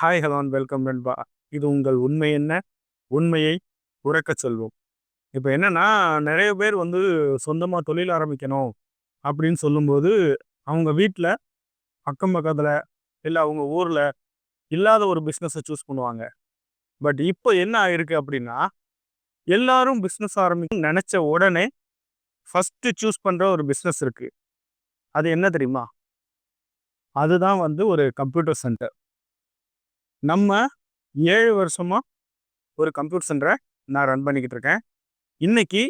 Hi ஹலான் welcome நண்பா. இது உங்கள் உண்மை என்ன? உண்மையை உறக்கச் சொல்வோம். இப்போ என்னன்னா நிறைய பேர் வந்து சொந்தமாக தொழில் ஆரம்பிக்கணும் அப்படின்னு சொல்லும்போது அவங்க வீட்டில் அக்கம் பக்கத்தில் இல்லை அவங்க ஊரில் இல்லாத ஒரு பிஸ்னஸை சூஸ் பண்ணுவாங்க. பட் இப்போ என்ன ஆயிருக்கு அப்படின்னா எல்லாரும் பிஸ்னஸ் ஆரம்பிக்க நினச்ச உடனே ஃபஸ்ட்டு சூஸ் பண்ணுற ஒரு பிஸ்னஸ் இருக்குது அது என்ன தெரியுமா? அதுதான் வந்து ஒரு கம்ப்யூட்டர் சென்டர் நம்ம ஏழு வருஷமாக ஒரு கம்ப்யூட்டர் சென்டரை நான் ரன் பண்ணிக்கிட்டு இருக்கேன். இன்றைக்கி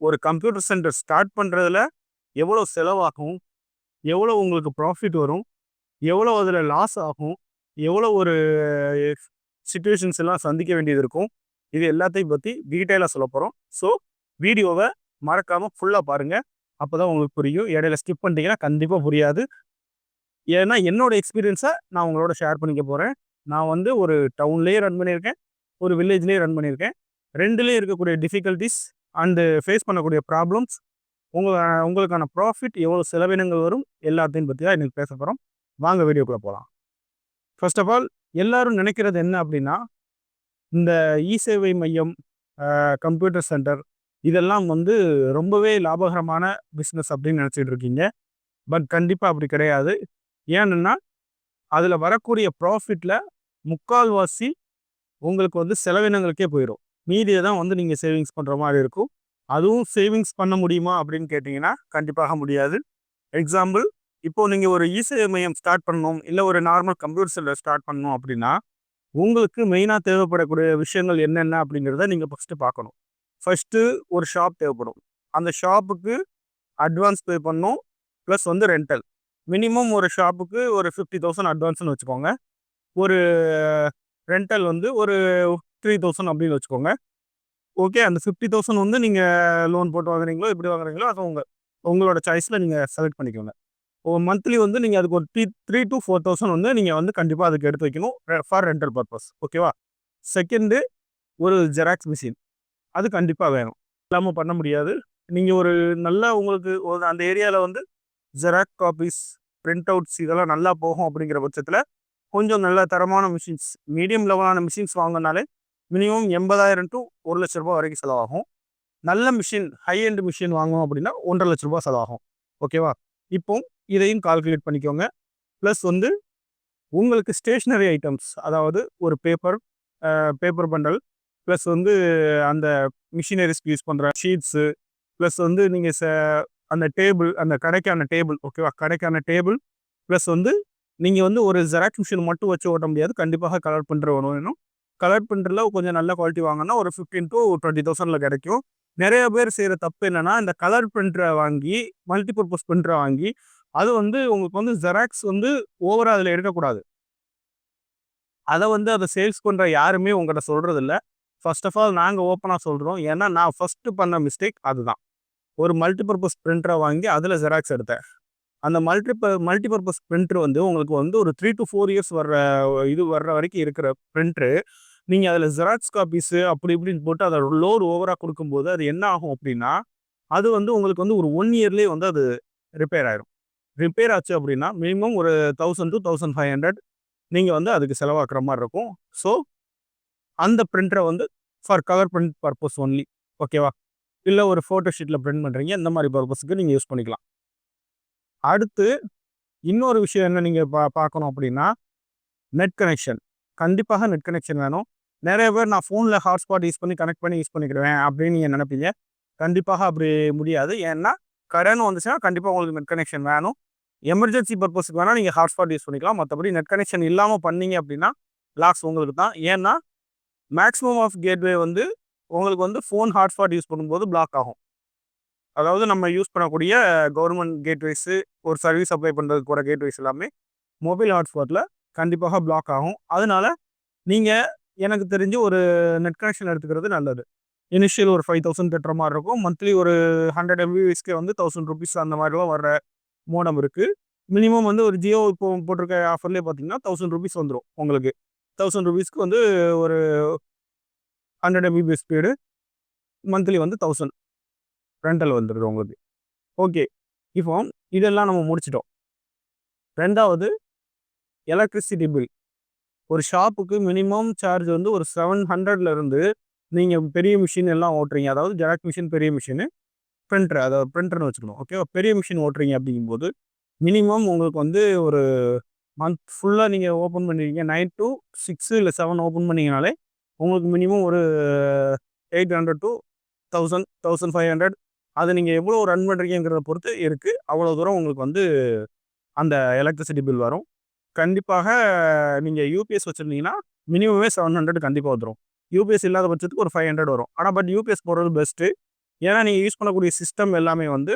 ஒரு கம்ப்யூட்டர் சென்டர் ஸ்டார்ட் பண்ணுறதுல எவ்வளோ செலவாகும்? எவ்வளோ உங்களுக்கு ப்ராஃபிட் வரும்? எவ்வளோ அதில் லாஸ் ஆகும்? எவ்வளோ ஒரு சுச்சுவேஷன்ஸ் எல்லாம் சந்திக்க வேண்டியது இருக்கும்? இது எல்லாத்தையும் பற்றி டீட்டெயிலாக சொல்ல போகிறோம் ஸோ வீடியோவை மறக்காமல் ஃபுல்லாக பாருங்கள் அப்போ தான் உங்களுக்கு புரியும். இடையில ஸ்கிப் பண்ணிட்டீங்கன்னா கண்டிப்பாக புரியாது. ஏன்னா என்னோட எக்ஸ்பீரியன்ஸை நான் உங்களோட ஷேர் பண்ணிக்க போகிறேன் நான் வந்து ஒரு டவுன்லேயே ரன் பண்ணியிருக்கேன் ஒரு வில்லேஜ்லேயே ரன் பண்ணியிருக்கேன். ரெண்டுலேயும் இருக்கக்கூடிய டிஃபிகல்ட்டிஸ் அண்டு ஃபேஸ் பண்ணக்கூடிய ப்ராப்ளம்ஸ் உங்கள் உங்களுக்கான ப்ராஃபிட் எவ்வளோ செலவினங்கள் வரும் எல்லாத்தையும் பற்றி தான் எனக்கு பேச போகிறோம் வாங்க வீடியோக்குள்ளே போகலாம் ஃபர்ஸ்ட் ஆஃப் ஆல் எல்லோரும் நினைக்கிறது என்ன அப்படின்னா இந்த இ சேவை மையம் கம்ப்யூட்டர் சென்டர் இதெல்லாம் வந்து ரொம்பவே லாபகரமான பிஸ்னஸ் அப்படின்னு நினச்சிட்டு இருக்கீங்க. பட் கண்டிப்பாக அப்படி கிடையாது. ஏன்னா அதில் வரக்கூடிய ப்ராஃபிட்டில் முக்கால்வாசி உங்களுக்கு வந்து செலவினங்களுக்கே போயிடும் மீதியை தான் வந்து நீங்கள் சேவிங்ஸ் பண்ணுற மாதிரி இருக்கும். அதுவும் சேவிங்ஸ் பண்ண முடியுமா அப்படின்னு கேட்டிங்கன்னா கண்டிப்பாக முடியாது. எக்ஸாம்பிள் இப்போ நீங்கள் ஒரு இசை மையம் ஸ்டார்ட் பண்ணணும் இல்லை ஒரு நார்மல் கம்ப்யூட்டர் சென்டர் ஸ்டார்ட் பண்ணணும் அப்படின்னா உங்களுக்கு மெயினாக தேவைப்படக்கூடிய விஷயங்கள் என்னென்ன அப்படிங்கிறத நீங்கள் ஃபஸ்ட்டு பார்க்கணும். ஃபஸ்ட்டு ஒரு ஷாப் தேவைப்படும். அந்த ஷாப்புக்கு அட்வான்ஸ் பே பண்ணணும் ப்ளஸ் வந்து ரெண்டல் மினிமம் ஒரு ஷாப்புக்கு ஒரு ஃபிஃப்டி தௌசண்ட் அட்வான்ஸ்னு வச்சுக்கோங்க. ஒரு ரெண்டல் வந்து ஒரு த்ரீ தௌசண்ட் அப்படின்னு வச்சுக்கோங்க. ஓகே அந்த ஃபிஃப்டி தௌசண்ட் வந்து நீங்கள் லோன் போட்டு வாங்குறீங்களோ எப்படி வாங்குறீங்களோ அது உங்கள் உங்களோட சாய்ஸில் நீங்கள் செலக்ட் பண்ணிக்கோங்க. ஒரு மந்த்லி வந்து நீங்கள் அதுக்கு ஒரு three three to four thousand வந்து நீங்கள் வந்து கண்டிப்பாக அதுக்கு எடுத்து வைக்கணும் ஃபார் ரெண்டல் பர்பஸ். ஓகேவா? செகண்டு ஒரு ஜெராக்ஸ் மிஷின். அது கண்டிப்பாக வேணும். இல்லாமல் பண்ண முடியாது. நீங்கள் ஒரு நல்ல உங்களுக்கு ஒரு அந்த ஏரியாவில் வந்து ஜெராக்ஸ் காப்பீஸ் பிரிண்ட் அவுட்ஸ் இதெல்லாம் நல்லா போகும் அப்படிங்கிற பட்சத்தில் கொஞ்சம் நல்ல தரமான மிஷின்ஸ் மீடியம் லெவலான மிஷின்ஸ் வாங்கினாலே மினிமம் எண்பதாயிரம் டு ஒரு லட்ச ரூபா வரைக்கும் செலவாகும். நல்ல மிஷின் ஹை எண்ட் மிஷின் வாங்கணும் அப்படின்னா ஒன்றரை லட்ச ரூபா செலவாகும். ஓகேவா இப்போ இதையும் கால்குலேட் பண்ணிக்கோங்க. ப்ளஸ் வந்து உங்களுக்கு ஸ்டேஷ்னரி ஐட்டம்ஸ் அதாவது ஒரு பேப்பர் பேப்பர் பண்டல் ப்ளஸ் வந்து அந்த மிஷினரிஸ்க்கு யூஸ் பண்ணுற ஷீட்ஸு ப்ளஸ் வந்து நீங்கள் ச அந்த டேபிள் அந்த கடைக்கான டேபிள் ஓகேவா கடைக்கான டேபிள் ப்ளஸ் வந்து நீங்கள் வந்து ஒரு ஜெராக்ஸ் மிஷின் மட்டும் வச்சு ஓட்ட முடியாது. கண்டிப்பாக கலர் பிரிண்டர் வரும் வேணும் கலர் பிரிண்டரில் கொஞ்சம் நல்ல குவாலிட்டி வாங்கினா ஒரு ஃபிஃப்டீன் டு டுவெண்ட்டி தௌசண்டில் கிடைக்கும். நிறைய பேர் செய்கிற தப்பு என்னென்னா இந்த கலர் பிரிண்டரை வாங்கி மல்டிபர்பஸ் பிரிண்டரை வாங்கி அது வந்து உங்களுக்கு வந்து ஜெராக்ஸ் வந்து ஓவராக அதில் எடுக்கக்கூடாது. அதை வந்து அதை சேல்ஸ் பண்ணுற யாருமே உங்கள்கிட்ட சொல்கிறது இல்லை ஃபர்ஸ்ட் ஆஃப் ஆல் நாங்கள் ஓப்பனாக சொல்கிறோம் ஏன்னா நான் ஃபஸ்ட்டு பண்ண மிஸ்டேக் அதுதான். ஒரு மல்டிபர்பஸ் பிரிண்டரை வாங்கி அதில் ஜெராக்ஸ் எடுத்தேன். அந்த மல்டிப மல்டிபர்பஸ் பிரிண்டர் வந்து உங்களுக்கு வந்து ஒரு த்ரீ டு ஃபோர் இயர்ஸ் வர்ற இது வர்ற வரைக்கும் இருக்கிற பிரிண்ட்ரு நீங்கள் அதில் ஜெராக்ஸ் காப்பீஸு அப்படி இப்படின்னு போட்டு அதை லோடு ஓவராக கொடுக்கும்போது அது என்ன ஆகும் அப்படின்னா அது வந்து உங்களுக்கு வந்து ஒரு ஒன் இயர்லேயே வந்து அது ரிப்பேர் ஆயிரும். ரிப்பேர் ஆச்சு அப்படின்னா மினிமம் ஒரு thousand to thousand five hundred நீங்கள் வந்து அதுக்கு செலவாக்குற மாதிரி இருக்கும். ஸோ அந்த பிரிண்டரை வந்து for colour print purpose only ஓகேவா இல்லை ஒரு ஃபோட்டோ ஷீட்டில் பிரிண்ட் பண்ணுறீங்க இந்த மாதிரி பர்பஸுக்கு நீங்கள் யூஸ் பண்ணிக்கலாம். அடுத்து இன்னொரு விஷயம் என்ன நீங்கள் பா பார்க்கணும் அப்படின்னா நெட் கனெக்ஷன் கண்டிப்பாக நெட் கனெக்ஷன் வேணும். நிறைய பேர் நான் ஃபோனில் ஹாட்ஸ்பாட் யூஸ் பண்ணி கனெக்ட் பண்ணி யூஸ் பண்ணிக்கிடுவேன் அப்படின்னு நீங்கள் நினைப்பீங்க. கண்டிப்பாக அப்படி முடியாது. ஏன்னா கடன் வந்துச்சுன்னா கண்டிப்பாக உங்களுக்கு நெட் கனெக்ஷன் வேணும். எமர்ஜென்சி பர்பஸுக்கு வேணால் நீங்கள் ஹாட்ஸ்பாட் யூஸ் பண்ணிக்கலாம். மற்றபடி நெட் கனெக்ஷன் இல்லாமல் பண்ணீங்க அப்படின்னா லாக்ஸ் உங்களுக்கு தான். ஏன்னா மேக்ஸிமம் ஆஃப் கேட்வே வந்து உங்களுக்கு வந்து ஃபோன் ஹாட்ஸ்பாட் யூஸ் பண்ணும்போது பிளாக் ஆகும். அதாவது நம்ம யூஸ் பண்ணக்கூடிய கவர்மெண்ட் கேட்வேஸு ஒரு சர்வீஸ் அப்ளை பண்ணுறதுக்கு கூட கேட்வேஸ் எல்லாமே மொபைல் ஹாட்ஸ்பாட்டில் கண்டிப்பாக பிளாக் ஆகும். அதனால நீங்கள் எனக்கு தெரிஞ்சு ஒரு நெட் கனெக்ஷன் எடுத்துக்கிறது நல்லது. இனிஷியல் ஒரு ஃபைவ் தௌசண்ட் கட்டுற மாதிரி இருக்கும். மந்த்லி ஒரு ஹண்ட்ரட் எம்பிபிஎஸ்க்கு வந்து தௌசண்ட் ருபீஸ் அந்த மாதிரிலாம் வர மோடம் இருக்குது மினிமம் வந்து ஒரு ஜியோ இப்போ போட்டிருக்க ஆஃபர்லேயே பார்த்தீங்கன்னா தௌசண்ட் ருபீஸ் வந்துடும் உங்களுக்கு. தௌசண்ட் ருபீஸ்க்கு வந்து ஒரு ஹண்ட்ரட் எம்பிபிஎஸ் ஸ்பீடு மந்த்லி வந்து தௌசண்ட் ரெண்டல் வந்துடுது உங்களுக்கு. ஓகே இப்போ இதெல்லாம் நம்ம முடிச்சிட்டோம். ரெண்டாவது எலக்ட்ரிசிட்டி பில் ஒரு ஷாப்புக்கு மினிமம் சார்ஜ் வந்து ஒரு செவன் ஹண்ட்ரட்லேருந்து நீங்கள் பெரிய மிஷின் எல்லாம் ஓட்டுறீங்க. அதாவது ஜெராக்ஸ் மிஷின் பெரிய மிஷினு பிரிண்டர் அதாவது பிரிண்டர்னு வச்சுக்கணும். ஓகேவா பெரிய மிஷின் ஓட்டுறீங்க அப்படிங்கும்போது மினிமம் உங்களுக்கு வந்து ஒரு மந்த் ஃபுல்லாக நீங்கள் ஓப்பன் பண்ணிருக்கீங்க. நைன் டு சிக்ஸு இல்லை செவன் ஓப்பன் பண்ணிங்கனாலே உங்களுக்கு மினிமம் ஒரு eight hundred to thousand thousand five hundred அது நீங்கள் எவ்வளோ ரன் பண்ணுறீங்கிறத பொறுத்து இருக்குது அவ்வளோ தூரம் உங்களுக்கு வந்து அந்த எலக்ட்ரிசிட்டி பில் வரும். கண்டிப்பாக நீங்கள் யூபிஎஸ் வச்சுருந்தீங்கன்னா மினிமமே செவன் ஹண்ட்ரட் கண்டிப்பாக வந்துடும் யூபிஎஸ் இல்லாத பட்சத்துக்கு ஒரு ஃபைவ் ஹண்ட்ரட் வரும். ஆனால் பட் யூபிஎஸ் போடுறது பெஸ்ட்டு ஏன்னா நீங்கள் யூஸ் பண்ணக்கூடிய சிஸ்டம் எல்லாமே வந்து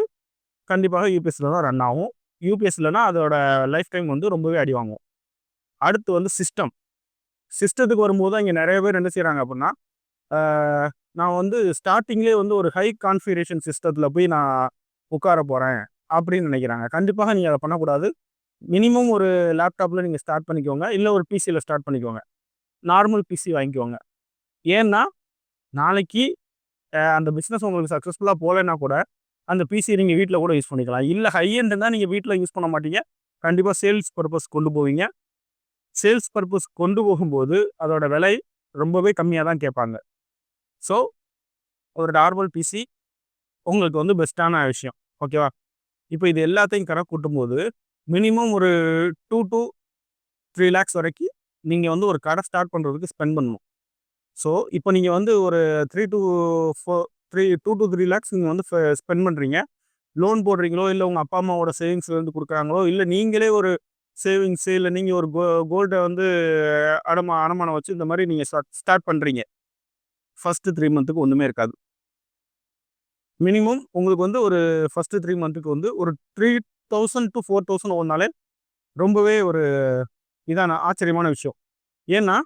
கண்டிப்பாக யூபிஎஸ்சில் தான் ரன் ஆகும். யூபிஎஸ் இல்லைனா அதோட லைஃப் டைம் வந்து ரொம்பவே அடி வாங்கும். அடுத்து வந்து சிஸ்டம் சிஸ்டத்துக்கு வரும்போது தான் இங்கே நிறைய பேர் என்ன செய்கிறாங்க அப்படின்னா நான் வந்து ஸ்டார்டிங்லேயே வந்து ஒரு ஹை கான்ஃபிகரேஷன் சிஸ்டத்தில் போய் நான் உட்கார போகிறேன் அப்படின்னு நினைக்கிறாங்க. கண்டிப்பாக நீங்கள் அதை பண்ணக்கூடாது. மினிமம் ஒரு லேப்டாப்பில் நீங்கள் ஸ்டார்ட் பண்ணிக்கோங்க. இல்லை ஒரு பிசியில் ஸ்டார்ட் பண்ணிக்கோங்க. நார்மல் பிசி வாங்கிக்கோங்க. ஏன்னா நாளைக்கு அந்த பிஸ்னஸ் உங்களுக்கு சக்ஸஸ்ஃபுல்லாக போகலைன்னா கூட அந்த பிசி நீங்கள் வீட்டில் கூட யூஸ் பண்ணிக்கலாம். இல்லை ஹை எண்ட் தான் நீங்கள் வீட்டில் யூஸ் பண்ண மாட்டீங்க. கண்டிப்பாக சேல்ஸ் பர்பஸ் கொண்டு போவீங்க. சேல்ஸ் பர்பஸ் கொண்டு போகும்போது அதோட விலை ரொம்பவே கம்மியாக தான் கேட்பாங்க. ஸோ ஒரு நார்மல் பிசி உங்களுக்கு வந்து பெஸ்ட்டான விஷயம். ஓகேவா இப்போ இது எல்லாத்தையும் கணக்கு கூட்டும்போது மினிமம் ஒரு டூ டூ த்ரீ லேக்ஸ் வரைக்கும் நீங்கள் வந்து ஒரு கடை ஸ்டார்ட் பண்ணுறதுக்கு ஸ்பெண்ட் பண்ணணும். ஸோ இப்போ நீங்கள் வந்து ஒரு three two four three two to three lakhs நீங்கள் வந்து ஸ்பெண்ட் பண்ணுறீங்க லோன் போடுறீங்களோ இல்லை உங்கள் அப்பா அம்மாவோட சேவிங்ஸ்லேருந்து கொடுக்குறாங்களோ இல்லை நீங்களே ஒரு சேவிங்ஸு இல்லை நீங்கள் ஒரு கோ கோல்டை வந்து அடமா அடமானம் வச்சு இந்த மாதிரி நீங்கள் ஸ்டார்ட் ஸ்டார்ட் பண்ணுறீங்க ஃபஸ்ட்டு த்ரீ மந்த்துக்கு ஒன்றுமே இருக்காது. மினிமம் உங்களுக்கு வந்து ஒரு ஃபஸ்ட்டு த்ரீ மந்த்துக்கு வந்து ஒரு three thousand to four thousand ஒன்னாலே ரொம்பவே ஒரு இதான ஆச்சரியமான விஷயம். ஏன்னா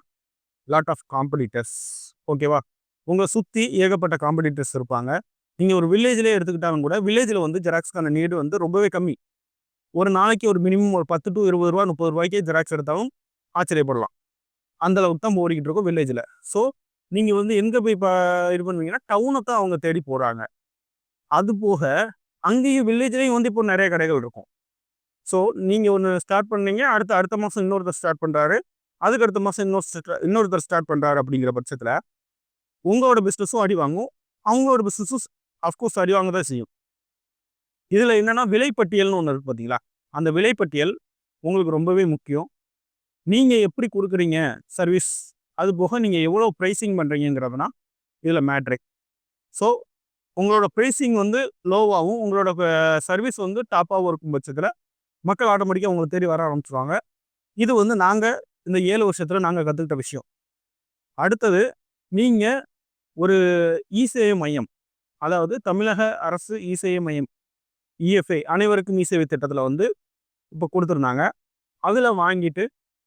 லாட் ஆஃப் காம்படிட்டர்ஸ் ஓகேவா உங்களை சுற்றி ஏகப்பட்ட காம்படிட்டர்ஸ் இருப்பாங்க. நீங்கள் ஒரு வில்லேஜ்லேயே எடுத்துக்கிட்டாலும் கூட வில்லேஜில் வந்து ஜெராக்ஸ்க்கான நீடு வந்து ரொம்பவே கம்மி. ஒரு நாளைக்கு ஒரு மினிமம் ஒரு பத்து டு இருபது ரூபா முப்பது ரூபாய்க்கே ஜெராக்ஸ் எடுத்தாலும் ஆச்சரியப்படலாம். அந்த அளவுக்கு தான் ஓடிக்கிட்டு இருக்கும் வில்லேஜில் ஸோ நீங்கள் வந்து எங்கே போய் இப்போ இது பண்ணுவீங்கன்னா டவுனை தான் அவங்க தேடி போகிறாங்க அது போக அங்கேயும் வில்லேஜ்லேயும் வந்து இப்போ நிறைய கடைகள் இருக்கும். ஸோ நீங்கள் ஒன்று ஸ்டார்ட் பண்ணீங்க அடுத்த அடுத்த மாதம் இன்னொருத்தர் ஸ்டார்ட் பண்ணுறாரு அதுக்கு அடுத்த மாதம் இன்னொரு இன்னொருத்தர் ஸ்டார்ட் பண்ணுறாரு அப்படிங்கிற பட்சத்தில் உங்களோட பிஸ்னஸும் அடி வாங்கும். அவங்களோட பிஸ்னஸும் அஃப்கோர்ஸ் அடி வாங்க தான் செய்யும். இதில் என்னென்னா விலைப்பட்டியல்னு ஒன்று இருக்குது பார்த்தீங்களா அந்த விலைப்பட்டியல் உங்களுக்கு ரொம்பவே முக்கியம். நீங்கள் எப்படி கொடுக்குறீங்க சர்வீஸ் அது போக நீங்கள் எவ்வளோ ப்ரைஸிங் பண்ணுறீங்கிறதுனா இதில் மேட்ரிக் ஸோ உங்களோட ப்ரைஸிங் வந்து லோவாகவும் உங்களோட சர்வீஸ் வந்து டாப்பாகவும் இருக்கும் பட்சத்தில் மக்கள் ஆட்டோமேட்டிக்காக உங்களை தேடி வர ஆரம்பிச்சுருவாங்க. இது வந்து நாங்கள் இந்த ஏழு வருஷத்தில் நாங்கள் கற்றுக்கிட்ட விஷயம். அடுத்தது நீங்கள் ஒரு இசேவை மையம் அதாவது தமிழக அரசு இசேவை மையம் இஎஃப்ஐ அனைவருக்கும் இசேவை திட்டத்தில் வந்து இப்போ கொடுத்துருந்தாங்க. அதில் வாங்கிட்டு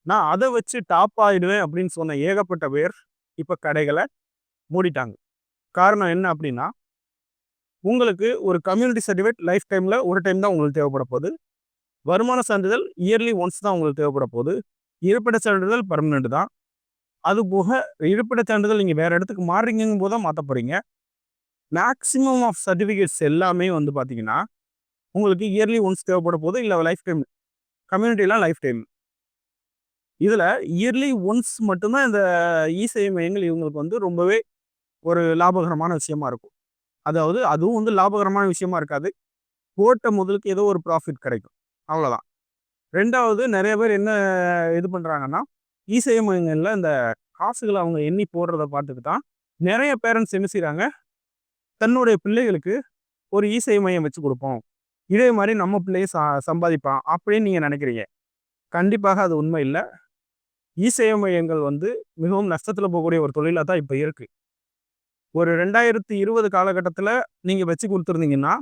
நான் அதை வச்சு டாப் ஆகிடுவேன் அப்படின்னு சொன்ன ஏகப்பட்ட பேர் இப்போ கடைகளை மூடிட்டாங்க. காரணம் என்ன அப்படின்னா உங்களுக்கு ஒரு கம்யூனிட்டி சர்டிஃபிகேட் லைஃப் டைமில் ஒரு டைம் தான் உங்களுக்கு தேவைப்பட போகுது. வருமான சான்றிதழ் இயர்லி ஒன்ஸ் தான் உங்களுக்கு தேவைப்பட போகுது. இருப்பிட சான்றிதழ் பர்மனெண்ட் தான். அது போக இருப்பிட சான்றிதழ் நீங்கள் வேறு இடத்துக்கு மாறுறீங்கும் போது தான் மாற்ற போகிறீங்க மேக்ஸிமம் ஆஃப் சர்டிஃபிகேட்ஸ் எல்லாமே வந்து பார்த்தீங்கன்னா உங்களுக்கு இயர்லி ஒன்ஸ் தேவைப்பட போது இல்லை லைஃப் டைம் கம்யூனிட்டிலாம் லைஃப் டைம் இதில் இயர்லி ஒன்ஸ் மட்டும்தான் இந்த இசேவை மையங்கள் இவங்களுக்கு வந்து ரொம்பவே ஒரு லாபகரமான விஷயமா இருக்கும். அதாவது அதுவும் வந்து லாபகரமான விஷயமா இருக்காது. போட்ட முதலுக்கு ஏதோ ஒரு ப்ராஃபிட் கிடைக்கும். அவ்வளோதான் ரெண்டாவது நிறைய பேர் என்ன இது பண்ணுறாங்கன்னா இசேவை மையங்களில் இந்த காசுகளை அவங்க எண்ணி போடுறத பார்த்துட்டு தான் நிறைய பேரண்ட்ஸ் என்ன செய்கிறாங்க தன்னுடைய பிள்ளைகளுக்கு ஒரு இசை மையம் வச்சு கொடுப்போம். இதே மாதிரி நம்ம பிள்ளையை சா சம்பாதிப்பான் அப்படின்னு நீங்கள் நினைக்கிறீங்க. கண்டிப்பாக அது உண்மை இல்லை. இசேவை மையங்கள் வந்து மிகவும் நஷ்டத்தில் போகக்கூடிய ஒரு தொழிலாக தான் இப்போ இருக்குது ஒரு ரெண்டாயிரத்தி இருபது காலகட்டத்தில் நீங்கள் வச்சு கொடுத்துருந்தீங்கன்னா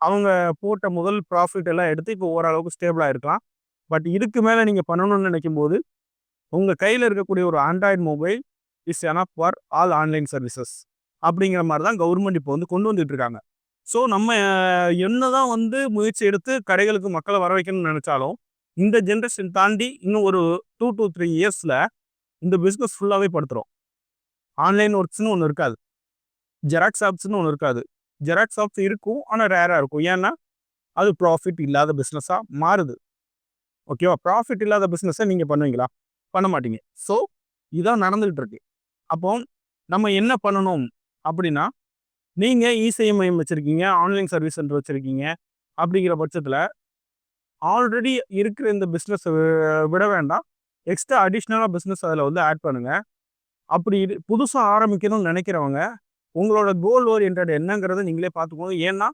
அவங்க போட்ட முதல் ப்ராஃபிட் எல்லாம் எடுத்து இப்போ ஓரளவுக்கு ஸ்டேபிளாக இருக்கலாம். பட் இதுக்கு மேலே நீங்கள் பண்ணணும்னு நினைக்கும் போது உங்கள் கையில் இருக்கக்கூடிய ஒரு Android mobile is enough for all online services அப்படிங்கிற மாதிரி தான் கவர்மெண்ட் இப்போ வந்து கொண்டு வந்துட்டு இருக்காங்க. ஸோ நம்ம என்னதான் வந்து முயற்சி எடுத்து கடைகளுக்கு மக்களை வர வைக்கணும்னு நினச்சாலும் இந்த ஜென்ரேஷன் தாண்டி இன்னும் ஒரு டூ டூ த்ரீ இயர்ஸில் இந்த பிஸ்னஸ் ஃபுல்லாகவே படுத்துகிறோம் ஆன்லைன் ஒர்க்ஸ்னு ஒன்று இருக்காது. ஜெராக்ஸ் ஆப்ஸ்னு ஒன்று இருக்காது. ஜெராக்ஸ் ஆப்ஸ் இருக்கும் ஆனால் ரேராக இருக்கும். ஏன்னா அது ப்ராஃபிட் இல்லாத பிஸ்னஸாக மாறுது. ஓகேவா ப்ராஃபிட் இல்லாத பிஸ்னஸை நீங்கள் பண்ணுவீங்களா? பண்ண மாட்டீங்க. ஸோ இதான் நடந்துகிட்டு இருக்கு. அப்போ நம்ம என்ன பண்ணணும் அப்படின்னா நீங்கள் இசேவை மையம் வச்சுருக்கீங்க ஆன்லைன் சர்வீஸ் சென்டர் வச்சுருக்கீங்க அப்படிங்கிற பட்சத்தில் ஆல்ரெடி இருக்கிற இந்த பிஸ்னஸ் விட வேண்டாம். எக்ஸ்ட்ரா அடிஷ்னலாக பிஸ்னஸ் அதில் வந்து ஆட் பண்ணுங்கள் அப்படி இது புதுசாக ஆரம்பிக்கணும்னு நினைக்கிறவங்க உங்களோட கோல் ஓரியன்ட் என்னங்கிறத நீங்களே பார்த்துக்கோங்க. ஏன்னா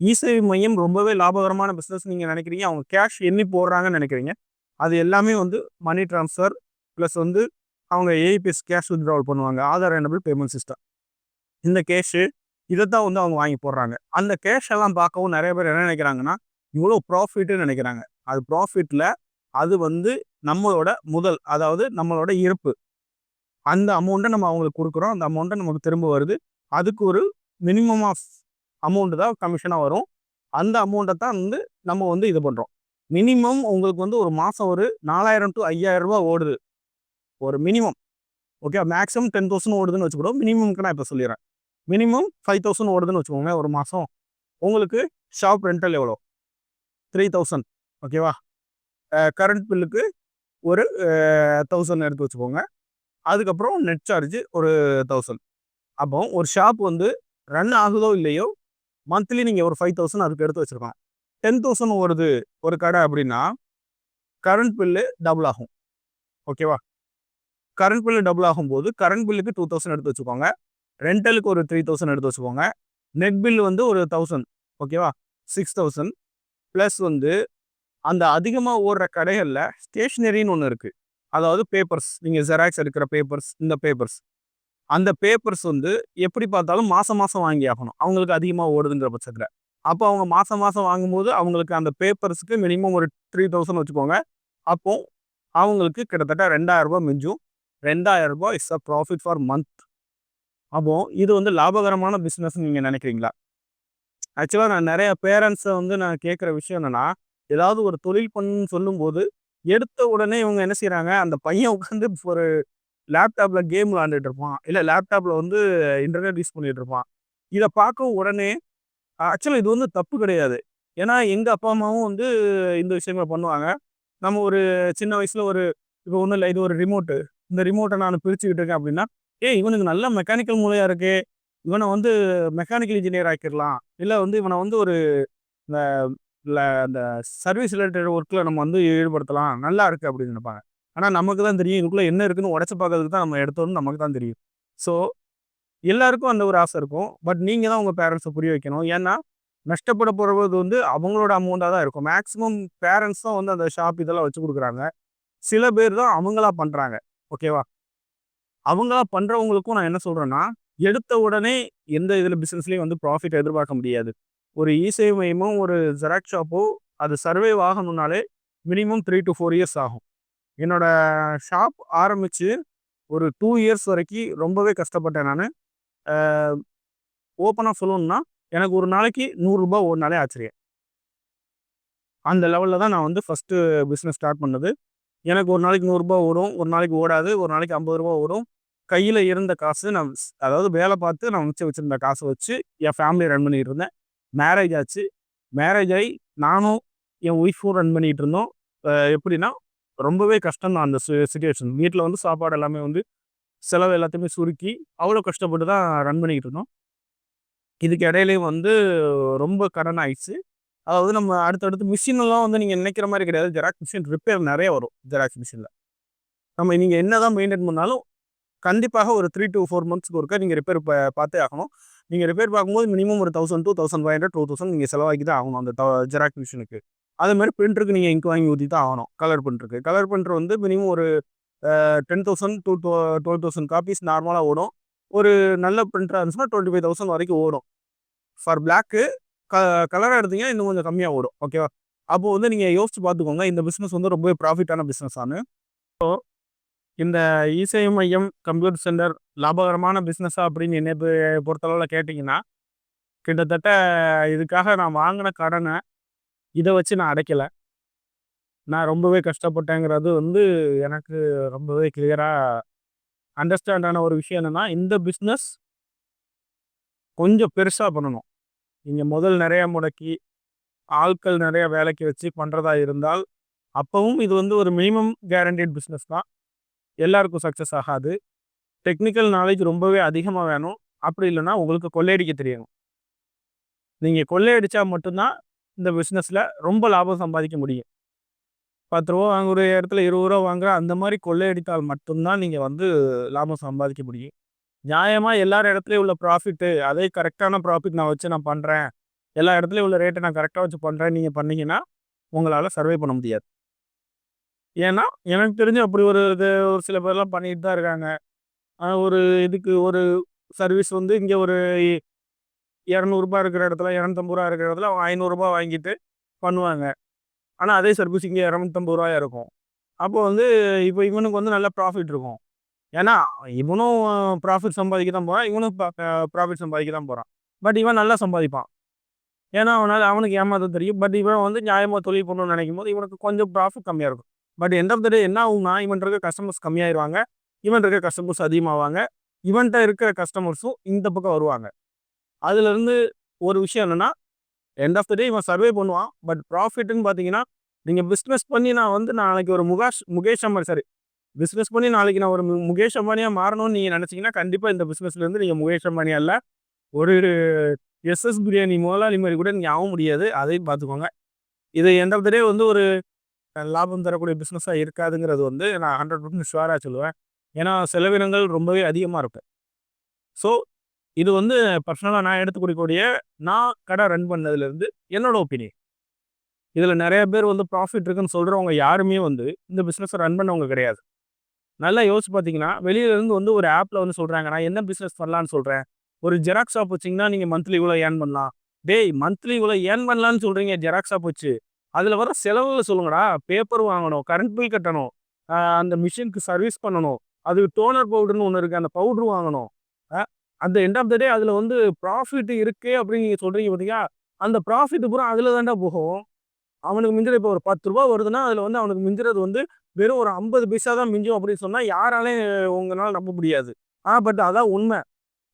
இசேவை மையம் ரொம்பவே லாபகரமான பிஸ்னஸ் நீங்கள் நினைக்கிறீங்க. அவங்க கேஷ் எண்ணி போடுறாங்கன்னு நினைக்கிறீங்க. அது எல்லாமே வந்து மணி ட்ரான்ஸ்ஃபர் ப்ளஸ் வந்து அவங்க ஏபிஎஸ் கேஷ் வித்ட்ராவல் பண்ணுவாங்க. ஆதார் எனபிள் பேமெண்ட் சிஸ்டம் இந்த கேஷு இதை தான் வந்து அவங்க வாங்கி போடுறாங்க. அந்த கேஷ் எல்லாம் பார்க்கவும் நிறைய பேர் என்ன நினைக்கிறாங்கன்னா இவ்வளோ ப்ராஃபிட்டுன்னு நினைக்கிறாங்க. அது ப்ராஃபிட்டில் அது வந்து நம்மளோட முதல் அதாவது நம்மளோட இருப்பு. அந்த அமௌண்ட்டை நம்ம அவங்களுக்கு கொடுக்குறோம். அந்த அமௌண்ட்டை நமக்கு திரும்ப வருது. அதுக்கு ஒரு மினிமம் ஆஃப் அமௌண்ட்டு தான் கமிஷனாக வரும். அந்த அமௌண்ட்டை தான் வந்து நம்ம வந்து இது பண்ணுறோம் மினிமம் உங்களுக்கு வந்து ஒரு மாதம் ஒரு நாலாயிரம் டு ஐயாயிரம் ரூபா ஓடுது. ஒரு minimum okay maximum ten thousand ஓடுதுன்னு வச்சுக்கிறோம் மினிமம்க்கு நான் இப்போ சொல்லிடுறேன். மினிமம் ஃபைவ் தௌசண்ட் ஓடுதுன்னு வச்சுக்கோங்க ஒரு மாதம் உங்களுக்கு ஷாப் ரெண்டல் எவ்வளோ? த்ரீ தௌசண்ட் ஓகேவா கரண்ட் பில்லுக்கு ஒரு தௌசண்ட் எடுத்து வச்சுக்கோங்க. அதுக்கப்புறம் நெட் சார்ஜ் ஒரு தௌசண்ட் அப்போ ஒரு ஷாப் வந்து ரன் ஆகுதோ இல்லையோ மந்த்லி நீங்கள் ஒரு ஃபைவ் தௌசண்ட் அதுக்கு எடுத்து வச்சுருக்கோம் டென் தௌசண்ட் வருது ஒரு கடை அப்படின்னா கரண்ட் பில்லு டபுள் ஆகும். ஓகேவா கரண்ட் பில்லு டபுள் ஆகும்போது கரண்ட் பில்லுக்கு டூ தௌசண்ட் எடுத்து வச்சுக்கோங்க. ரெண்டலுக்கு ஒரு த்ரீ தௌசண்ட் எடுத்து வச்சுக்கோங்க. நெட் பில் வந்து ஒரு தௌசண்ட் ஓகேவா சிக்ஸ் தௌசண்ட் ப்ளஸ் வந்து அந்த அதிகமாக ஓடுற கடைகளில் ஸ்டேஷ்னரின்னு ஒன்று இருக்குது அதாவது பேப்பர்ஸ் நீங்கள் ஜெராக்ஸ் எடுக்கிற பேப்பர்ஸ் இந்த பேப்பர்ஸ் அந்த பேப்பர்ஸ் வந்து எப்படி பார்த்தாலும் மாதம் மாதம் வாங்கி ஆகணும். அவங்களுக்கு அதிகமாக ஓடுதுங்கிற பட்சத்தில். அப்போ அவங்க மாதம் மாதம் வாங்கும்போது அவங்களுக்கு அந்த பேப்பர்ஸுக்கு மினிமம் ஒரு த்ரீ தௌசண்ட் வச்சுக்கோங்க. அப்போது அவங்களுக்கு கிட்டத்தட்ட ரெண்டாயிரரூபா மிஞ்சும். ரெண்டாயிரம் ரூபாய் is a profit for month அப்போ இது வந்து லாபகரமான பிஸ்னஸ் நீங்கள் நினைக்கிறீங்களா? ஆக்சுவலாக நான் நிறைய பேரண்ட்ஸை வந்து நான் கேட்குற விஷயம் என்னென்னா ஏதாவது ஒரு தொழில் பண்ணுன்னு சொல்லும்போது எடுத்த உடனே இவங்க என்ன செய்கிறாங்க அந்த பையன் உட்காந்து ஒரு லேப்டாப்பில் கேம் விளாண்டுட்டு இருப்பான். இல்லை லேப்டாப்பில் வந்து இன்டர்நெட் யூஸ் பண்ணிகிட்டு இருப்பான். இதை பார்க்க உடனே ஆக்சுவலாக இது வந்து தப்பு கிடையாது. ஏன்னா எங்கள் அப்பா அம்மாவும் வந்து இந்த விஷயங்களை பண்ணுவாங்க. நம்ம ஒரு சின்ன வயசில் ஒரு இப்போ ஒன்றும் இல்லை இது ஒரு ரிமோட்டு இந்த ரிமோட்டை நான் பிரிச்சுக்கிட்டு இருக்கேன் அப்படின்னா ஏ இவனுக்கு நல்ல மெக்கானிக்கல் மூலையாக இருக்கு. இவனை வந்து மெக்கானிக்கல் இன்ஜினியர் ஆக்கிடலாம் இல்லை வந்து இவனை வந்து ஒரு இந்த அந்த சர்வீஸ் ரிலேட்டட் ஒர்க்கில் நம்ம வந்து ஈடுபடுத்தலாம். நல்லா இருக்குது அப்படின்னு நினைப்பாங்க. ஆனால் நமக்கு தான் தெரியும் இதுக்குள்ளே என்ன இருக்குன்னு உடச்சி பார்க்கறதுக்கு தான் நம்ம எடுத்தோம்னு நமக்கு தான் தெரியும். ஸோ எல்லாருக்கும் அந்த ஒரு ஆசை இருக்கும். பட் நீங்கள் தான் உங்கள் பேரண்ட்ஸை புரிய வைக்கணும். ஏன்னா நஷ்டப்பட போகிறது வந்து அவங்களோட அமௌண்ட்டாக தான் இருக்கும். மேக்ஸிமம் பேரண்ட்ஸ் தான் வந்து அந்த ஷாப் இதெல்லாம் வச்சு கொடுக்குறாங்க. சில பேர் தான் அவங்களா பண்ணுறாங்க ஓகேவா அவங்களா பண்ணுறவங்களுக்கும் நான் என்ன சொல்கிறேன்னா எடுத்த உடனே எந்த இதில் பிஸ்னஸ்லேயும் வந்து ப்ராஃபிட் எதிர்பார்க்க முடியாது. ஒரு இசேவை மையமும் ஒரு ஜெராக்ஸ் ஷாப்போ அது survive ஆகணும்னாலே minimum three to four years ஆகும். என்னோட ஷாப் ஆரம்பித்து ஒரு டூ இயர்ஸ் வரைக்கும் ரொம்பவே கஷ்டப்பட்டேன் நான். ஓப்பனாக சொல்லணும்னா எனக்கு ஒரு நாளைக்கு நூறுரூபா ஓடினாலே ஆச்சரியம். அந்த லெவலில் தான் நான் வந்து ஃபஸ்ட்டு பிஸ்னஸ் ஸ்டார்ட் பண்ணது. எனக்கு ஒரு நாளைக்கு நூறுரூபா ஓடும் ஒரு நாளைக்கு ஓடாது ஒரு நாளைக்கு ஐம்பது ரூபா ஓடும். கையில் இருந்த காசு நான் அதாவது வேலை பார்த்து நான் மிச்சம் வச்சுருந்த காசை வச்சு என் ஃபேமிலியை ரன் பண்ணிகிட்டு இருந்தேன். மேரேஜ் ஆச்சு. மேரேஜ் ஆகி நானும் என் ஒய்ஃபும் ரன் பண்ணிகிட்டு இருந்தோம். எப்படின்னா ரொம்பவே கஷ்டம் தான் அந்த சுச்சுவேஷன் வீட்டில் வந்து சாப்பாடு எல்லாமே வந்து செலவு எல்லாத்தையுமே சுருக்கி அவ்வளோ கஷ்டப்பட்டு தான் ரன் பண்ணிக்கிட்டு இருந்தோம். இதுக்கு இடையிலையும் வந்து ரொம்ப கடன் ஆயிடுச்சு. அதாவது நம்ம அடுத்தடுத்து மிஷினெல்லாம் வந்து நீங்கள் நினைக்கிற மாதிரி கிடையாது. ஜெராக்ஸ் மிஷின் ரிப்பேர் நிறைய வரும். ஜெராக்ஸ் மிஷினில் நம்ம நீங்கள் என்ன தான் மெயின்டைன் பண்ணாலும் கண்டிப்பாக ஒரு த்ரீ டு ஃபோர் மந்த்ஸ்க்கு ஒருக்க நீங்கள் ரிப்பேர் பார்த்தே ஆகணும். நீங்கள் ரிப்பேர் பார்க்கும்போது மினிமம் ஒரு thousand to thousand five hundred to thousand நீங்கள் செலவாக்கி தான் ஆகணும் அந்த ஜெராக்ஸ் மிஷினுக்கு அதே மாதிரி பிரிண்டருக்கு நீங்கள் இங்க் வாங்கி ஊற்றி தான் ஆகணும் கலர் பிரிண்டருக்கு கலர் பிரிண்டர் வந்து மினிமம் ஒரு ten thousand to twelve thousand copies நார்மலாக ஓடும். ஒரு நல்ல பிரிண்டராக இருந்துச்சுன்னா டுவெண்ட்டி ஃபைவ் தௌசண்ட் வரைக்கும் ஓடும். ஃபார் பிளாக்கு க கலராக எடுத்தீங்கன்னா இன்னும் கொஞ்சம் கம்மியாக ஓடும் ஓகேவா அப்போது வந்து நீங்கள் யோசிச்சு பார்த்துக்கோங்க இந்த பிஸ்னஸ் வந்து ரொம்பவே ப்ராஃபிட்டான பிஸ்னஸ் ஆனு. ஸோ இந்த இசை மையம் கம்ப்யூட்டர் சென்டர் லாபகரமான பிஸ்னஸா அப்படின்னு என்னை பொறுத்தளவில் கேட்டிங்கன்னா கிட்டத்தட்ட இதுக்காக நான் வாங்கின கடனை இதை வச்சு நான் அடைக்கலை. நான் ரொம்பவே கஷ்டப்பட்டேங்கிறது வந்து எனக்கு ரொம்பவே கிளியராக அண்டர்ஸ்டாண்டான ஒரு விஷயம் என்னென்னா இந்த பிஸ்னஸ் கொஞ்சம் பெருசாக பண்ணணும். நீங்கள் முதல் நிறைய முடக்கி ஆட்கள் நிறைய வேலைக்கு வச்சு பண்ணுறதா இருந்தால் அப்பவும் இது வந்து ஒரு மினிமம் கேரண்டட் பிஸ்னஸ் தான். எல்லாருக்கும் சக்ஸஸ் ஆகாது. டெக்னிக்கல் நாலேஜ் ரொம்பவே அதிகமாக வேணும். அப்படி இல்லைன்னா உங்களுக்கு கொள்ளையடிக்க தெரியணும் நீங்கள் கொள்ளையடித்தா மட்டும்தான் இந்த பிஸ்னஸில் ரொம்ப லாபம் சம்பாதிக்க முடியும். பத்து ரூபா வாங்குற இடத்துல இருபது ரூபா வாங்குற அந்த மாதிரி கொள்ளையடித்தால் மட்டும்தான் நீங்கள் வந்து லாபம் சம்பாதிக்க முடியும். நியாயமாக எல்லா இடத்துலையும் உள்ள ப்ராஃபிட்டு அதே கரெக்டான ப்ராஃபிட் நான் வச்சு நான் பண்ணுறேன் எல்லா இடத்துலையும் உள்ள ரேட்டை நான் கரெக்டாக வச்சு பண்ணுறேன் நீங்கள் பண்ணிங்கன்னா உங்களால் சர்வே பண்ண முடியாது. ஏன்னா எனக்கு தெரிஞ்சு அப்படி ஒரு இது ஒரு சில பேர்லாம் பண்ணிட்டு தான் இருக்காங்க. ஒரு இதுக்கு ஒரு சர்வீஸ் வந்து இங்கே ஒரு இரநூறுபா இருக்கிற இடத்துல இரநூத்தம்பது ரூபா இருக்கிற இடத்துல அவங்க ஐநூறுரூபா வாங்கிட்டு பண்ணுவாங்க. ஆனால் அதே சர்வீஸ் இங்கே இரநூத்தம்பது ரூபாயா இருக்கும். அப்போ வந்து இப்போ இவனுக்கு வந்து நல்ல ப்ராஃபிட் இருக்கும். ஏன்னா இவனும் ப்ராஃபிட் சம்பாதிக்க தான் போகிறான் இவனும் ப்ராஃபிட் சம்பாதிக்க தான் போகிறான் பட் இவன் நல்லா சம்பாதிப்பான். ஏன்னா அவனால் அவனுக்கு ஏமாத்த தெரியும். பட் இவன் வந்து நியாயமாக தொழில் பண்ணணும்னு நினைக்கும் போது இவனுக்கு கொஞ்சம் ப்ராஃபிட் கம்மியாக இருக்கும். But end of the day என்ன ஆகும்னா இவன் இருக்க கஸ்டமர்ஸ் கம்மியாயிருவாங்க. இவன் இருக்க கஸ்டமர்ஸ் அதிகமாவாங்க. இவன்கிட்ட இருக்கிற கஸ்டமர்ஸும் இந்த பக்கம் வருவாங்க. அதுலேருந்து ஒரு விஷயம் என்னென்னா எண்ட் ஆஃப் த டே இவன் சர்வே பண்ணுவான். பட் ப்ராஃபிட்னு பார்த்தீங்கன்னா நீங்கள் பிஸ்னஸ் பண்ணி நான் வந்து நாளைக்கு ஒரு முகாஷ் முகேஷ் அம்பானி சாரி பிஸ்னஸ் பண்ணி நாளைக்கு நான் ஒரு முகேஷ் அம்பானியாக மாறணும்னு நீங்கள் நினச்சிங்கன்னா கண்டிப்பாக இந்த பிஸ்னஸ்லேருந்து நீங்கள் முகேஷ் அம்பானியா இல்லை ஒரு எஸ்எஸ் பிரியாணி முதலாளி மாதிரி கூட நீங்கள் ஆக முடியாது. அதையும் பார்த்துக்கோங்க இது எண்ட் ஆஃப் த டே வந்து ஒரு லாபம் தரக்கூடிய பிஸ்னஸாக இருக்காதுங்கிறது வந்து நான் ஹண்ட்ரட் பர்சன்ட் ஷுவராக சொல்லுவேன். ஏன்னா செலவினங்கள் ரொம்பவே அதிகமாக இருக்கு. ஸோ இது வந்து பர்சனலாக நான் எடுத்துக்கூடிய நான் கடை ரன் பண்ணதுலேருந்து என்னோட ஒப்பீனியன் இதில் நிறைய பேர் வந்து ப்ராஃபிட் இருக்குன்னு சொல்கிறவங்க யாருமே வந்து இந்த பிஸ்னஸை ரன் பண்ணவங்க கிடையாது. நல்லா யோசிச்சு பார்த்தீங்கன்னா வெளியிலேருந்து வந்து ஒரு ஆப்பில் வந்து சொல்கிறாங்க நான் என்ன பிஸ்னஸ் பண்ணலான்னு சொல்கிறேன் ஒரு ஜெராக்ஸ் ஷாப் வச்சிங்கன்னா நீங்கள் மந்த்லி இவ்வளோ ஏர்ன் பண்ணலாம். டேய் மந்த்லி இவ்வளோ ஏர்ன் பண்ணலான்னு சொல்கிறீங்க ஜெராக்ஸ் ஷாப் வச்சு அதில் வர செலவுகள் சொல்லுங்கடா. பேப்பர் வாங்கணும் கரண்ட் பில் கட்டணும் அந்த மிஷினுக்கு சர்வீஸ் பண்ணணும் அது டோனர் பவுடர்னு ஒன்று இருக்குது அந்த பவுட்ரு வாங்கணும். அந்த எண்ட் ஆஃப் த டே அதில் வந்து ப்ராஃபிட் இருக்கே அப்படின்னு நீங்கள் சொல்கிறீங்க பார்த்தீங்களா அந்த ப்ராஃபிட் பூரா அதில் தாண்டா போகும். அவனுக்கு மிஞ்சிற இப்போ ஒரு பத்து ரூபா வருதுன்னா அதில் வந்து அவனுக்கு மிஞ்சுறது வந்து வெறும் ஒரு ஐம்பது பைசா தான் மிஞ்சும் அப்படின்னு சொன்னால் யாராலையும் உங்களால் நம்ப முடியாது. ஆ பட் அதான் உண்மை.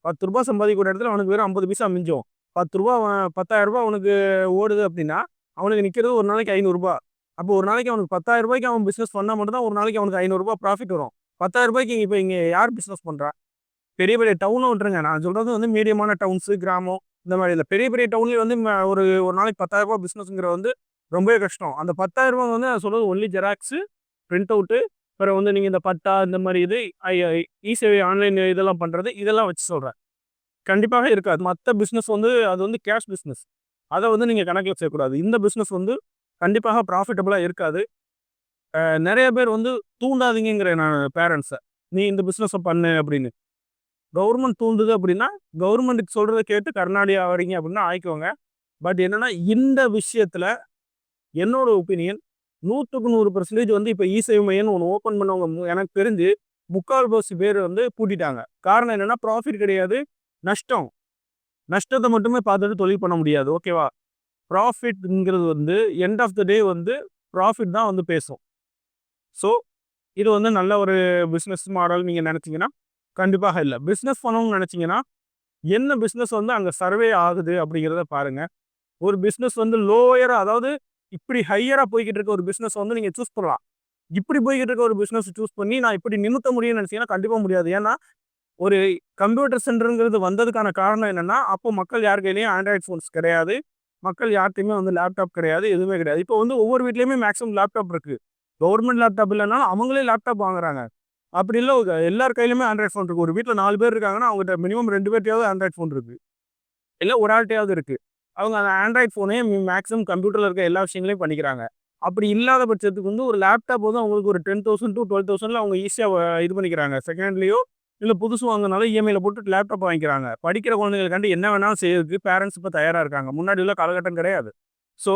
பத்து ரூபா சம்பாதிக்கிற இடத்துல அவனுக்கு வெறும் ஐம்பது பைசா மிஞ்சும். பத்து ரூபா பத்தாயிரம் ரூபா அவனுக்கு ஓடுது அப்படின்னா அவனுக்கு நிற்கிறது ஒரு நாளைக்கு ஐநூறுரூபா அப்போ ஒரு நாளைக்கு அவனுக்கு பத்தாயிரம் ரூபாய்க்கு அவன் பிஸ்னஸ் பண்ணால் மட்டும்தான் ஒரு நாளைக்கு அவனுக்கு ஐநூறுரூபா ப்ராஃபிட் வரும். பத்தாயிரம் ரூபாய்க்கு இப்போ இங்கே யார் பிஸ்னஸ் பண்ணுறா பெரிய பெரிய டவுனும் விட்டுருங்க. நான் சொல்கிறது வந்து மீடியமான டவுன்ஸு கிராமம் இந்த மாதிரி இல்லை. பெரிய பெரிய டவுன்லேயும் வந்து ஒரு ஒரு நாளைக்கு பத்தாயிரம் ரூபா பிஸ்னஸ்ங்கிற வந்து ரொம்பவே கஷ்டம். அந்த பத்தாயிரம் ரூபா வந்து நான் சொல்கிறது ஒன்லி ஜெராக்ஸு பிரிண்ட் அவுட்டு பிறகு வந்து நீங்கள் இந்த பட்டா இந்த மாதிரி இது இ சேவை ஆன்லைன் இதெல்லாம் பண்ணுறது இதெல்லாம் வச்சு சொல்கிறேன் கண்டிப்பாக இருக்காது. மற்ற பிஸ்னஸ் வந்து அது வந்து கேஷ் பிஸ்னஸ் அதை வந்து நீங்கள் கணக்கில் செய்யக்கூடாது. இந்த பிஸ்னஸ் வந்து கண்டிப்பாக ப்ராஃபிட்டபுளாக இருக்காது. நிறைய பேர் வந்து தூண்டாதீங்கிற நான் பேரண்ட்ஸை நீ இந்த பிஸ்னஸை பண்ணு அப்படின்னு. கவர்மெண்ட் தூண்டுது அப்படின்னா கவர்மெண்ட்டுக்கு சொல்கிறத கேட்டு கர்நாடகா வரீங்க அப்படின்னா ஆய்க்குவாங்க பட் என்னென்னா இந்த விஷயத்தில் என்னோட ஒப்பீனியன் நூற்றுக்கு நூறு பர்சன்டேஜ் வந்து இப்போ இசேவை மையம்னு ஒன்று ஓப்பன் பண்ணவங்க எனக்கு தெரிஞ்சு முக்கால் பஸ் பேர் வந்து பூட்டிட்டாங்க. காரணம் என்னென்னா ப்ராஃபிட் கிடையாது நஷ்டம். நஷ்டத்தை மட்டுமே பார்த்துட்டு தொழில் பண்ண முடியாது. ஓகேவா ப்ராஃபிட்ங்கிறது வந்து எண்ட் ஆஃப் த டே வந்து ப்ராஃபிட் தான் வந்து பேசும். ஸோ இது வந்து நல்ல ஒரு பிஸ்னஸ் மாடல் நீங்கள் நினச்சிங்கன்னா கண்டிப்பாக இல்லை. பிஸ்னஸ் பண்ணணும்னு நினச்சிங்கன்னா என்ன பிஸ்னஸ் வந்து அங்கே சர்வே ஆகுது அப்படிங்கிறத பாருங்கள் ஒரு பிஸ்னஸ் வந்து லோயராக அதாவது இப்படி ஹையராக போய்கிட்டு இருக்க ஒரு பிஸ்னஸ் வந்து நீங்கள் சூஸ் பண்ணலாம். இப்படி போய்கிட்டு இருக்க ஒரு பிஸ்னஸ் சூஸ் பண்ணி நான் இப்படி நிமித்த முடியும்னு நினச்சிங்கன்னா கண்டிப்பாக முடியாது. ஏன்னா ஒரு கம்ப்யூட்டர் சென்டருங்கிறது வந்ததுக்கான காரணம் என்னன்னா அப்போ மக்கள் யார் கையிலையும் ஆண்ட்ராய்ட் ஃபோன்ஸ் கிடையாது. மக்கள் யார்ட்டையுமே வந்து லேப்டாப் கிடையாது எதுவுமே கிடையாது. இப்போ வந்து ஒவ்வொரு வீட்லேயுமே மேக்ஸிமம் லேப்டாப் இருக்குது கவர்மெண்ட் லேப்டாப் இல்லைனாலும் அவங்களே லேப்டாப் வாங்குறாங்க. அப்படி இல்லை எல்லார் கையிலுமே ஆண்ட்ராய்ட் ஃபோன் இருக்குது ஒரு வீட்டில் நாலு பேர் இருக்காங்கன்னா அவங்ககிட்ட மினிமம் ரெண்டு பேர்ட்டையாவது ஆண்ட்ராய்ட் ஃபோன் இருக்குது இல்லை ஒரு ஆள்கிட்டையாவது இருக்குது அவங்க அந்த ஆண்ட்ராய்ட் ஃபோனே மேக்ஸிமம் கம்ப்யூட்டரில் இருக்க எல்லா விஷயங்களையும் பண்ணிக்கிறாங்க. அப்படி இல்லாத பட்சத்துக்கு வந்து ஒரு லேப்டாப் வந்து அவங்களுக்கு ஒரு டென் தௌசண்ட் டு டுவெல் தௌசண்டில் அவங்க ஈஸியாக இது பண்ணிக்கிறாங்க. செகண்ட்லேயோ இல்லை புதுசு வாங்கினாலும் இஎம்ஐயில் போட்டு லேப்டாப் வாங்கிக்கிறாங்க. படிக்கிற குழந்தைகளுக்காண்டி என்ன வேணாலும் செய்யறதுக்கு பேரண்ட்ஸ் இப்போ தயாராக இருக்காங்க. முன்னாடி உள்ள காலகட்டம் கிடையாது. ஸோ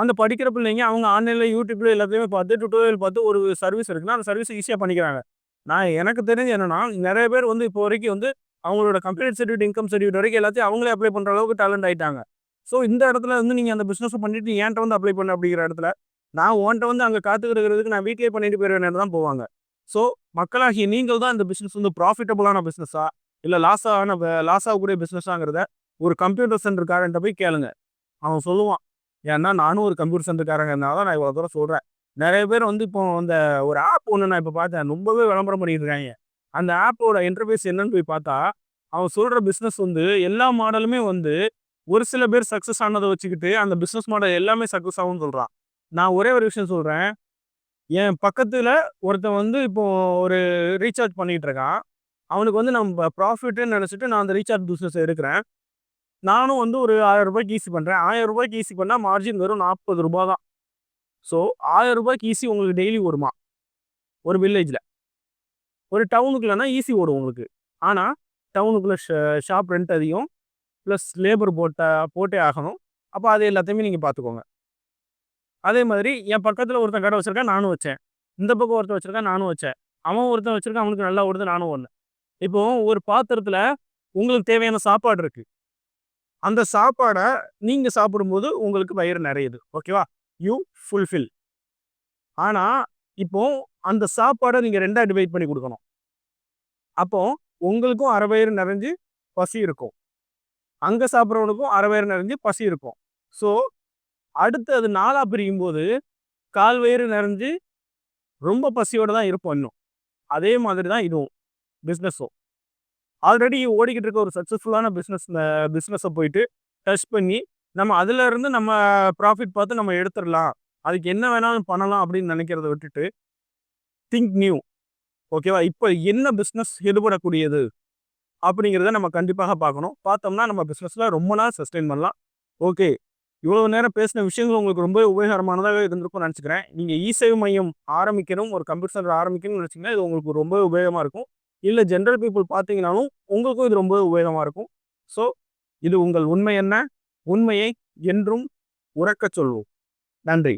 அந்த படிக்கிற பிள்ளைங்க அவங்க ஆன்லைனில் யூடியூப்ல எல்லாத்தையுமே பார்த்து டுட்டோரியல் பார்த்து ஒரு சர்வீஸ் இருக்குன்னா அந்த சர்வீஸ் ஈஸியாக பண்ணிக்கிறாங்க. நான் எனக்கு தெரிஞ்சு என்னன்னா நிறைய பேர் வந்து இப்போ வரைக்கும் வந்து அவங்களோட கம்ப்யூட்டர் சர்டிஃபிகேட் இன்கம் சர்டிஃபிகேட் வரைக்கும் எல்லாத்தையும் அவங்களே அப்ளை பண்ணுற அளவுக்கு டேலண்ட் ஆயிட்டாங்க. ஸோ இந்த இடத்துல வந்து நீங்கள் அந்த பிஸ்னஸ் பண்ணிட்டு ஏன்ட்ட வந்து அப்ளை பண்ண அப்படிங்கிற இடத்துல நான் ஓன்ட்ட வந்து அங்கே காத்துக்கிறதுக்கு நான் வீட்லேயே பண்ணிட்டு போயிடுவேன் தான் போவாங்க. ஸோ மக்களாகிய நீங்கள் தான் இந்த பிஸ்னஸ் வந்து ப்ராஃபிட்டபுளான பிஸ்னஸா இல்லை லாஸான லாஸ் ஆகக்கூடிய பிஸ்னஸாங்கிறத ஒரு கம்ப்யூட்டர் சென்டர்காரன்ட்ட போய் கேளுங்க. அவன் சொல்லுவான் ஏன்னா நானும் ஒரு கம்ப்யூட்டர் சென்டர்காரங்கிறதுனால தான் நான் இவ்வளோ தூரம் சொல்கிறேன் நிறைய பேர் வந்து இப்போ அந்த ஒரு ஆப் ஒன்று நான் இப்போ பார்த்தேன் ரொம்பவே விளம்பரம் பண்ணிட்டு இருக்காங்க அந்த ஆப்போட இன்டர்ஃபேஸ் என்னன்னு போய் பார்த்தா அவன் சொல்கிற பிஸ்னஸ் வந்து எல்லா மாடலுமே வந்து ஒரு சில பேர் சக்ஸஸ் ஆனதை வச்சுக்கிட்டு அந்த பிஸ்னஸ் மாடல் எல்லாமே சக்ஸஸ் ஆகும்னு சொல்கிறான் நான் ஒரே ஒரு விஷயம் சொல்கிறேன் என் பக்கத்தில் ஒருத்தன் வந்து இப்போ ஒரு ரீசார்ஜ் பண்ணிகிட்டு இருக்கான். அவனுக்கு வந்து நம்ம ப்ராஃபிட்டுன்னு நினச்சிட்டு நான் அந்த ரீசார்ஜ் பிஸ்னஸ் எடுக்கிறேன். நானும் வந்து ஒரு ஆயிரம் ரூபாய்க்கு ஈஸி பண்ணுறேன் ஆயிரம் ரூபாய்க்கு ஈஸி பண்ணால் மார்ஜின் வெறும் நாற்பது ரூபா தான். ஸோ ஆயிரம் ரூபாய்க்கு ஈஸி உங்களுக்கு டெய்லி வருமா ஒரு வில்லேஜில் ஒரு டவுனுக்குள்ளனா ஈஸி ஓடும் உங்களுக்கு. ஆனால் டவுனுக்குள்ளே ஷாப் ரெண்ட் அதிகம். ப்ளஸ் லேபர் போட்ட போட்டே ஆகணும். அப்போ அது எல்லாத்தையுமே நீங்கள் பார்த்துக்கோங்க அதே மாதிரி என் பக்கத்தில் ஒருத்தன் கடை வச்சுருக்கேன் நானும் வச்சேன். இந்த பக்கம் ஒருத்தன் வச்சுருக்கேன் நானும் வச்சேன். அவன் ஒருத்தன் வச்சுருக்கான் அவனுக்கு நல்லா ஓடுது நானும் ஒன்று இப்போ ஒரு பாத்திரத்தில் உங்களுக்கு தேவையான சாப்பாடு இருக்குது அந்த சாப்பாடை நீங்கள் சாப்பிடும்போது உங்களுக்கு வயிறு நிறையுது ஓகேவா? யூ ஃபுல்ஃபில் ஆனால் இப்போ அந்த சாப்பாடை நீங்கள் ரெண்டாக டிவைட் பண்ணி கொடுக்கணும். அப்போ உங்களுக்கும் அரை வயிறு நிறைஞ்சு பசி இருக்கும். அங்கே சாப்பிட்றவனுக்கும் அரை வயிறு நிறைஞ்சு பசி இருக்கும். ஸோ அடுத்து அது நாளாக பிரியும் போது கால் வயிறு நிறைஞ்சு ரொம்ப பசியோடு தான் இருப்போம் இன்னும். அதே மாதிரி தான் இதுவும் பிஸ்னஸும் ஆல்ரெடி ஓடிக்கிட்டு இருக்க ஒரு சக்ஸஸ்ஃபுல்லான பிஸ்னஸ் பிஸ்னஸை போயிட்டு டச் பண்ணி நம்ம அதுல இருந்து நம்ம ப்ராஃபிட் பார்த்து நம்ம எடுத்துடலாம். அதுக்கு என்ன வேணாலும் பண்ணலாம் அப்படின்னு நினைக்கிறத விட்டுட்டு திங்க் நியூ ஓகேவா இப்போ என்ன பிஸ்னஸ் எடுபடக்கூடியது அப்படிங்கிறத நம்ம கண்டிப்பாக பார்க்கணும். பார்த்தோம்னா நம்ம பிஸ்னஸில் ரொம்ப நாள் சஸ்டெயின் பண்ணலாம். ஓகே இவ்வளோ நேரம் பேசின விஷயங்கள் உங்களுக்கு ரொம்ப உபயோகரமானதாக இருந்திருக்கும்னு நினச்சிக்கிறேன். நீங்கள் இ சேவை மையம் ஆரம்பிக்கணும் ஒரு கம்ப்யூட்டர் சென்டர் ஆரம்பிக்கணும்னு நினச்சிங்கன்னா இது உங்களுக்கு ரொம்ப உபயோகமாக இருக்கும். இல்லை ஜென்ரல் பீப்புள் பார்த்தீங்கனாலும் உங்களுக்கும் இது ரொம்ப உபயோகமாக இருக்கும். ஸோ இது உங்கள் உண்மை என்ன? உண்மையை என்றும் உறக்கச் சொல்வோம். நன்றி.